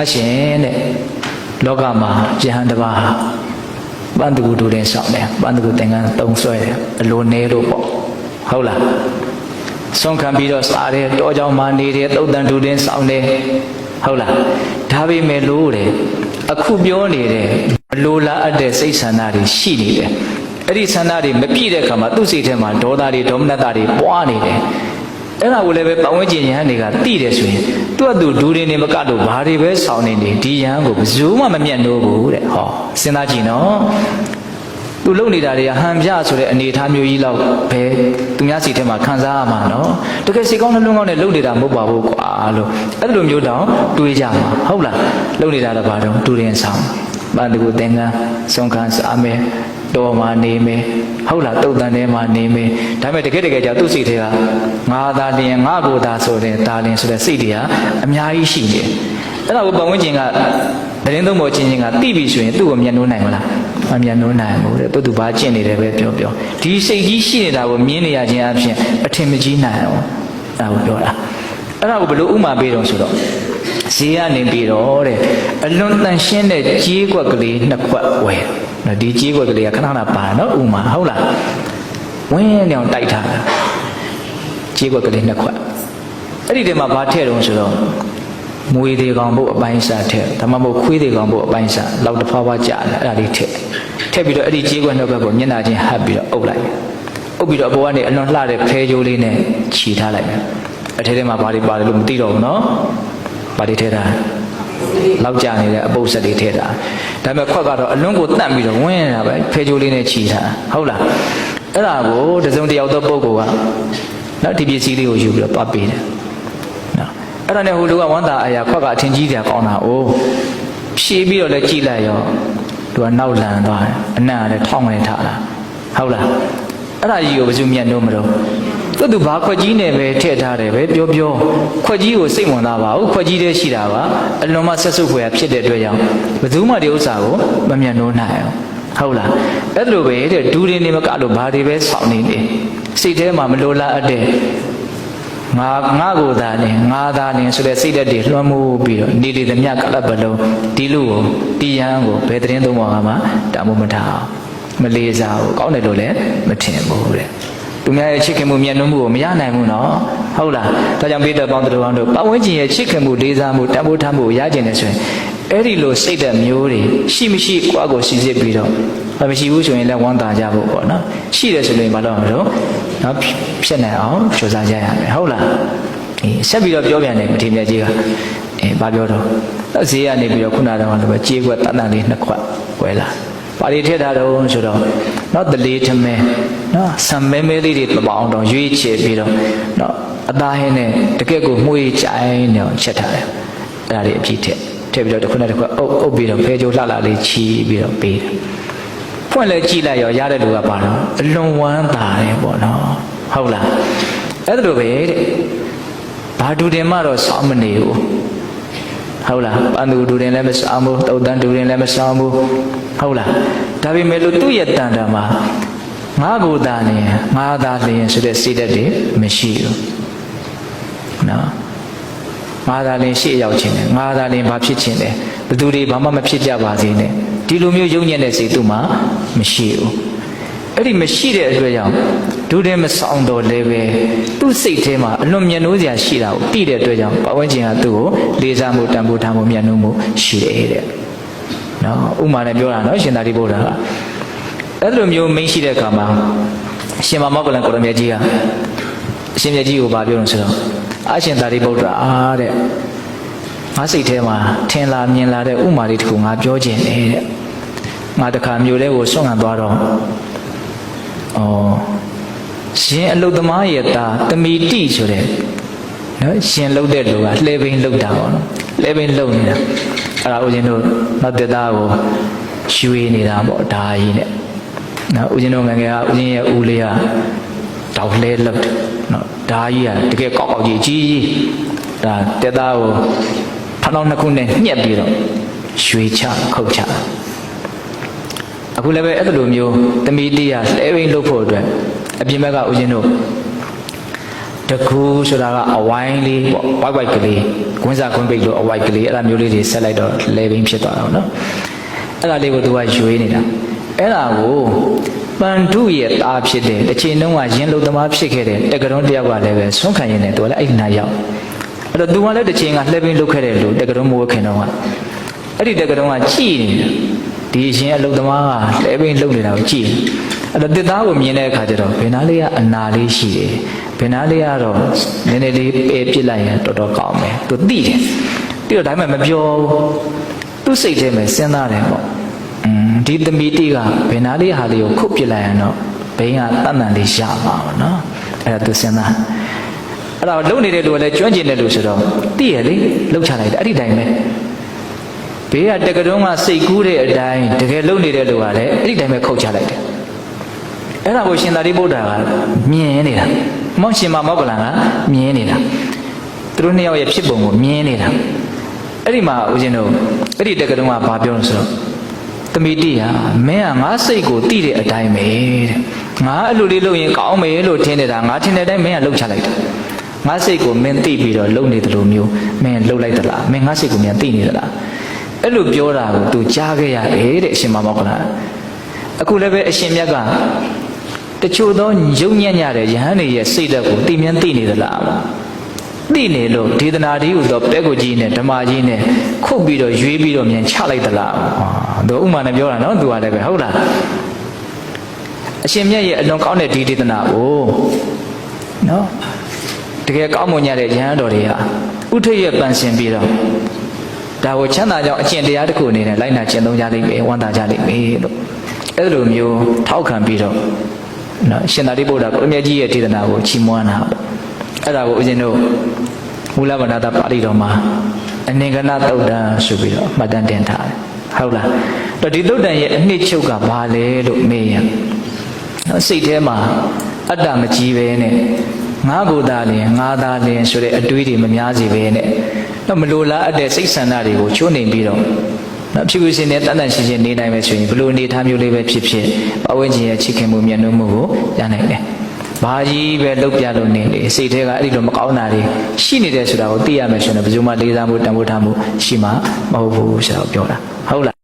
အရှင်တဲ့လောကမှာယဟန်တစ်ပါးဟာပန္တကူတူတဲ့ဆောင်တယ်ပန္တကူသင်္ကန်းသုံးဆွဲတယ်အလိုနေလို့ပေါ့ဟုတ်လားဆုံးခံပြီးတော့စားတယ်တောကြောင်မှနေတယ်တုတ်တန်တူတင်ဆောင်တယ်ဟုတ်လားဒါပေမဲ့လို့တဲ့အခုပြောနေတဲ့မလိုလားအပ်တဲ့စိတ်ဆန္ဒတွေရှိနေတယ်အဲ့ဒီဆန္ဒတွေမပြည့်တဲ့အခါမှာသူ့စိတ်ထဲမှာဒေါသတွေဒေါမနတတွေပွားနေတယ် အဲ့ဒါကိုလည်းပဲပတ်ဝန်းကျင်ယဟန်တွေကသိတယ်ဆိုရင်သူ့အတူဒူတွေနေမကလို့ဘာတွေပဲဆောင်နေနေဒီယဟန်ကိုဘယ်သူမှမမျက်နှိုးဘူးတဲ့ဟောစဉ်းစားကြည့်နော်သူလုံနေတာတွေကဟန်ပြဆိုတဲ့အနေအထားမျိုးကြီးလောက်ပဲသူများစိတ်ထဲမှာခံစားရမှာနော်တကယ်စိတ်ကောင်းနှလုံးကောင်းနဲ့လုံနေတာမဟုတ်ပါဘူးကွာလို့အဲ့လိုမျိုးတောင်တွေးကြမှာဟုတ်လားလုံနေတာလည်းဘာတော့ဒူရင်ဆောင်ပန်တကူသင်္ကန်းဆုံးခံစားမယ် တော်မှာနေမယ်ဟုတ်လားတုတ်တန်ထဲမှာနေမယ်ဒါပေမဲ့တကယ်တကယ်ကြာသူ့စိတ်ထဲကငါသာတင်ငါကိုသာဆိုတဲ့ဒါလင်ဆိုတဲ့စိတ်တွေကအများကြီးရှိနေတယ်အဲ့ဒါကိုပတ်ဝန်းကျင်ကသတင်းသုံးပေါ်ချင်းချင်းကသိပြီဆိုရင်သူ့ကိုမျက်နှိုးနိုင်မလားမမျက်နှိုးနိုင်ဘူးတဲ့သူသူဘာကျင့်နေတယ်ပဲပြောပြောဒီစိတ်ကြီးရှိနေတာကိုမြင်နေရခြင်းအပြင်အထင်မကြီးနိုင်အောင်အဲ့ဒါကိုပြောတာအဲ့ဒါကိုဘယ်လိုဥမာပေးတော့ဆိုတော့ဈေးကနေပြီးတော့တဲ့အလွန်တန်ရှင်းတဲ့ကြေးကွက်ကလေးနှစ်ခွက်ဝယ် နော်ဒီကြေးကွက်ကလေးကခဏခဏပါနော်ဥမာဟုတ်လားဝင်းနေအောင်တိုက်ထားတာကြေးကွက်ကလေးနှစ်ခွက်အဲ့ဒီတည်းမှာဘာထည့်တော့ဆိုတော့မွေတွေကောင်ဖို့အပိုင်းစားထည့်ဒါမှမဟုတ်ခွေးတွေကောင်ဖို့အပိုင်းစားလောက်တစ်ဖားဖားကြာတယ်အဲ့ဒါလေးထည့်ထည့်ပြီးတော့အဲ့ဒီကြေးကွက်နှစ်ခွက်ကိုမျက်နှာချင်းဟပ်ပြီးတော့အုပ်လိုက်အုပ်ပြီးတော့အပေါ်ကနေအလွန်လှတဲ့ဖဲကြိုးလေးနဲ့ခြီထားလိုက်တယ်အထဲထဲမှာဘာတွေပါတယ်လို့မသိတော့ဘူးနော်ဘာတွေထည့်တာ လောက်ကြနေတဲ့အပုပ်ဆက်တွေထည့်တာဒါပေမဲ့ခွက်ကတော့အလွန်ကိုတန့်ပြီးတော့ဝင်းနေတာပဲဖဲကြိုးလေးနဲ့ခြီထားဟုတ်လားအဲ့ဒါကိုတစုံတစ်ယောက်သောပုဂ္ဂိုလ်ကနော်ဒီပစ္စည်းလေးကိုယူပြီးတော့ပတ်ပေးတယ်နော်အဲ့ဒါနဲ့ဟိုလူကဝမ်းသာအရာခွက်ကအထင်ကြီးတယ်ကောင်းတာ哦ဖြေးပြီးတော့လည်းကြည်လိုက်ရောသူကနောက်လန်သွားတယ်အနံ့ကလည်းထောင်းနေထားတာဟုတ်လားအဲ့ဒါကြီးကိုဘယ်သူမြတ်လို့မလို့ သူသူဘာခွက်ကြီးနဲ့ပဲထည့်ထားတယ်ပဲပြောပြောခွက်ကြီးကိုစိတ်ဝင်စားပါဘူးခွက်ကြီးတည်းရှိတာပါအလွန်မှဆက်စုပ်ဖွယ်ဖြစ်တဲ့အတွက်ကြောင့်ဘယ်သူမှဒီဥစ္စာကိုမမြတ်လို့နိုင်အောင်ဟုတ်လားအဲ့လိုပဲတဲ့ဒူတွေနေမကလို့ဘာတွေပဲဆောင်းနေနေစိတ်ထဲမှာမလိုလားအပ်တဲ့ငါငါကိုသာနေငါသာနေဆိုတဲ့စိတ်ဓာတ်တွေလွှမ်းမိုးပြီးတော့နေလေသမျှကလပ်ပလုံးဒီလူကိုတီးရန်ကိုဘယ်သတင်းသုံးပါကမှတာမို့မထားအောင်မလေးစားဘူးကောင်းတယ်လို့လည်းမထင်ဘူးတဲ့ သူများရဲ့ချစ်ခင်မှုမျက်နှာမှုကိုမရနိုင်ဘူးနော်ဟုတ်လားဒါကြောင့်ပိဋကပေါင်းတို့အောင်တို့ပတ်ဝန်းကျင်ရဲ့ချစ်ခင်မှုလေးစားမှုတန်ဖိုးထားမှုကိုရကျင်နေဆိုရင်အဲ့ဒီလိုစိတ်ဓာတ်မျိုးတွေရှိမရှိကိုယ့်အကိုစီစစ်ပြီးတော့မရှိဘူးဆိုရင်လည်းဝမ်းသာကြဖို့ပေါ့နော်ရှိတယ်ဆိုရင်ဘာလို့မလို့နော်ဖြစ်နိုင်အောင်ကြိုးစားကြရမယ်ဟုတ်လားအေးဆက်ပြီးတော့ပြောပြန်တယ်မထေမြတ်ကြီးကအေးဘာပြောတော့ဈေးကနေပြီးတော့ခုနကတော့လည်းပဲကြေးခွက်တန်တန်လေးနှစ်ခွက်ဝယ်လာ ပါဠိထည့်ထားတော့ဆိုတော့နော်တလေးထမဲနော်ဆံမဲမဲလေးတွေမပေါအောင်တော့ရွေးချယ်ပြီးတော့နော်အသားဟင်းနဲ့တကက်ကိုမှုေးကြိုင်းနေအောင်ချက်ထားတယ်အဲ့ဒါလေးအပြည့်ထည့်ထည့်ပြီးတော့တစ်ခွက်နဲ့တစ်ခွက်အုပ်အုပ်ပြီးတော့ဖဲကြိုးလှလှလေးချီပြီးတော့ပေးတယ်ဖွင့်လဲကြည့်လိုက်ရောရတဲ့လူကပါတော့အလွန်ဝမ်းသာတယ်ပေါ့နော်ဟုတ်လားအဲ့ဒါလိုပဲတဲ့ဘာဒူတင်မှတော့စောင်းမနေဘူး ဟုတ်လားပန်သူဒူတင်လည်းမစောင်းဘူးတုတ်တန်ဒူတင်လည်းမစောင်းဘူးဟုတ်လားဒါပေမဲ့လို့သူ့ရဲ့တန်တာမှာငါကိုယ်သာနေငါသာလျင်ဆိုတဲ့စိတ်ဓာတ်တွေမရှိဘူးနော်ငါသာလျင်ရှေ့ရောက်ခြင်းတယ်ငါသာလျင်ဘာဖြစ်ခြင်းတယ်ဘသူတွေဘာမှမဖြစ်ကြပါစေနဲ့ဒီလိုမျိုးယုံညံ့တဲ့စိတ်သူ့မှာမရှိဘူးအဲ့ဒီမရှိတဲ့အတွက်ကြောင့် ဒုတဲ့မဆောင်တော့လည်းပဲသူ့စိတ်ထဲမှာအလွန်မျက်နှိုးစရာရှိတာကိုသိတဲ့အတွက်ကြောင့်ပဝန်းကျင်ကသူ့ကိုလေးစားမှုတန်ဖိုးထားမှုမျက်နှိုးမှုရှိတယ်တဲ့နော်ဥမာနဲ့ပြောတာနော်ရှင်သာရိပုတ္တရာကအဲ့လိုမျိုးမင်းရှိတဲ့အခါမှာအရှင်မမောကလန်ကိုရမြတ်ကြီးကအရှင်မြတ်ကြီးကိုဗာပြောလို့ဆိုတော့အရှင်သာရိပုတ္တရာအားတဲ့ငါစိတ်ထဲမှာထင်လာမြင်လာတဲ့ဥမာလေးတစ်ခုငါပြောခြင်းတယ်တဲ့ငါတခါမျိုးလဲကိုဆွန့်ခံသွားတော့ဩ ရှင်အလုတ်သမားရဲ့သားတမီတိဆိုတဲ့နော်ရှင်လှုပ်တဲ့လူကလှဲဘိန်းလှုပ်တာပေါ့နော်လှဲဘိန်းလှုပ်နေတာအဲ့ဒါဦးဇင်းတို့နောက်တက်သားကိုရွှေနေတာပေါ့ဒါကြီးနဲ့နော်ဦးဇင်းတို့ငယ်ငယ်ကဦးဇင်းရဲ့ဦးလေးကတောက်လှဲလှုပ်တယ်နော်ဒါကြီးကတကယ်ကောက်ကောက်ကြီးကြီးကြီးဒါတက်သားကိုထောင်းထောင်းနှစ်ခုနဲ့ညှက်ပြီးတော့ရွှေချခုတ်ချအခုလည်းပဲအဲ့လိုမျိုးတမီတိရလှဲဘိန်းလှုပ်ဖို့အတွက် အပြင်ဘက်ကဦးဇင်းတို့ဒတကူဆိုတာကအဝိုင်းလေးပေါ့ဝိုက်ဝိုက်ကလေးကွင်းစားကွင်းပိတ်လို့အဝိုက်ကလေးအဲ့ဒါမျိုးလေးတွေဆက်လိုက်တော့လေဘင်းဖြစ်သွားတာပေါ့နော်အဲ့ဒါလေးကိုသူကရွေးနေတာအဲ့ဒါကိုပန်တုရဲ့သားဖြစ်တဲ့တစ်ချိန်လုံးကရင်လုံသမားဖြစ်ခဲ့တဲ့တက္ကရုံးတယောက်ကလည်းပဲဆုံးခံရင်လည်းသူကလည်းအဲ့ဒီနာရောက်အဲ့တော့သူကလည်းတစ်ချိန်ကလှည့်ပင်းလုပ်ခဲ့တယ်လို့တက္ကရုံးမဝခင်တော့ကအဲ့ဒီတက္ကရုံးကကြည်နေတာဒီအရှင်အလုံသမားကလှည့်ပင်းလုပ်နေတာကိုကြည် အဲ့တော့တစ်သားကိုမြင်တဲ့အခါကျတော့ဘယ်နာလေးကအနာလေးရှိတယ်ဘယ်နာလေးကတော့နည်းနည်းလေးပဲပြစ်လိုက်ရင်တော်တော်ကောင်းမယ်သူသိတယ်ပြီးတော့ဒါမှမပြောဘူးသူ့စိတ်ထဲမှာစဉ်းစားတယ်ပေါ့อืมဒီသမီးတိကဘယ်နာလေးဟာလေးကိုခုတ်ပြစ်လိုက်ရင်တော့ဘိန်းကတတ်တန်လေးရမှာပေါ့နော်အဲ့ဒါသူစဉ်းစားအဲ့တော့လုံနေတဲ့လူကလည်းကျွမ်းကျင်တဲ့လူဆိုတော့သိရလေလှုပ်ချလိုက်တယ်အဲ့ဒီတိုင်းပဲဘေးကတက္ကတုံးကစိတ်ကူးတဲ့အတိုင်းတကယ်လုံနေတဲ့လူကလည်းအဲ့ဒီတိုင်းပဲခုတ်ချလိုက်တယ် အဲ့ဒါကိုရှင်သာရိပုတ္တရာကမြင်နေတာမောင်ရှင်မမောက္ကလန်ကမြင်နေတာသူတို့နှစ်ယောက်ရဲ့ဖြစ်ပုံကိုမြင်နေတာအဲ့ဒီမှာဦးဇင်းတို့အဲ့ဒီတက္ကတုံးကဘာပြောလို့ဆိုတော့တမိတိဟာမင်းကငါစိတ်ကိုတိတဲ့အတိုင်းပဲတဲ့ငါအဲ့လိုလေးလုပ်ရင်ကောင်းမယ်လို့ထင်နေတာငါထင်တဲ့အတိုင်းမင်းကလှုပ်ချလိုက်တာငါစိတ်ကိုမင်းသိပြီးတော့လှုပ်နေတယ်လို့မျိုးမင်းလှုပ်လိုက်သလားမင်းငါစိတ်ကိုမြန်သိနေသလားအဲ့လိုပြောတာကို तू ကြားခဲ့ရတယ်တဲ့အရှင်မမောက္ကလန်အခုလည်းပဲအရှင်မြတ်က တချို့သောယုံညံ့ညတဲ့ယဟန်တွေရဲ့စိတ်ဓာတ်ကိုသိမြင်သိနေသလားသိနေလို့ဒေသနာဒီဟုသောပဲကိုကြီးနဲ့ဓမ္မကြီးနဲ့ခုတ်ပြီးတော့ရွေးပြီးတော့မြန်ချလိုက်သလားဟာသူဥမာနဲ့ပြောတာနော်သူကလည်းပဲဟုတ်လားအရှင်မြတ်ရဲ့အလွန်ကောင်းတဲ့ဒီဒေသနာကိုနော်တကယ်ကောင်းမွန်ကြတဲ့ယဟန်တော်တွေဟာဥထိပ်ရဲ့ပန်ဆင်ပြီးတော့ဒါကိုချမ်းသာကြောင်းအကျင့်တရားတစ်ခုအနေနဲ့လိုက်နာကျင့်သုံးကြလိမ့်မယ်ဝမ်းသာကြလိမ့်မယ်လို့အဲ့လိုမျိုးထောက်ခံပြီးတော့ နော်ရှင်သာရိပုတ္တရာကိုအမြတ်ကြီးရဲ့ဒေသနာကိုချီးမွမ်းတာပေါ့အဲ့ဒါကိုဦးဇင်းတို့မူလဗန္ဒတာပါဠိတော်မှာအနေကနာတုတ်တံဆိုပြီးတော့မှတ်တမ်းတင်ထားတယ်ဟုတ်လားတော့ဒီတုတ်တံရဲ့အနှစ်ချုပ်ကဘာလဲလို့မေးရင်နော်စိတ်ထဲမှာအတ္တမကြီးပဲနဲ့ငါကိုယ်သားလင်ငါသားလင်ဆိုတဲ့အတွေးတွေမများစီပဲနဲ့တော့မလိုလားအပ်တဲ့စိတ်ဆန္ဒတွေကိုချိုးနှိမ်ပြီးတော့ နော်ဖြူဖြူရှင်နဲ့တန်တန်ရှင်းရှင်းနေနိုင်မယ်ဆိုရင်ဘလို့အနေထားမျိုးလေးပဲဖြစ်ဖြစ်ပဝန်းကျင်ရဲ့ချစ်ခင်မှုမြတ်နိုးမှုကိုရနိုင်တယ်။ဘာကြီးပဲလှုပ်ပြလို့နေလေစိတ်ထဲကအဲ့ဒီလိုမကောင်းတာတွေရှိနေတယ်ဆိုတာကိုသိရမယ်ဆိုရင်ဘယ်သူမှလေးစားမှုတန်ဖိုးထားမှုရှိမှာမဟုတ်ဘူးဆိုတော့ပြောတာဟုတ်လား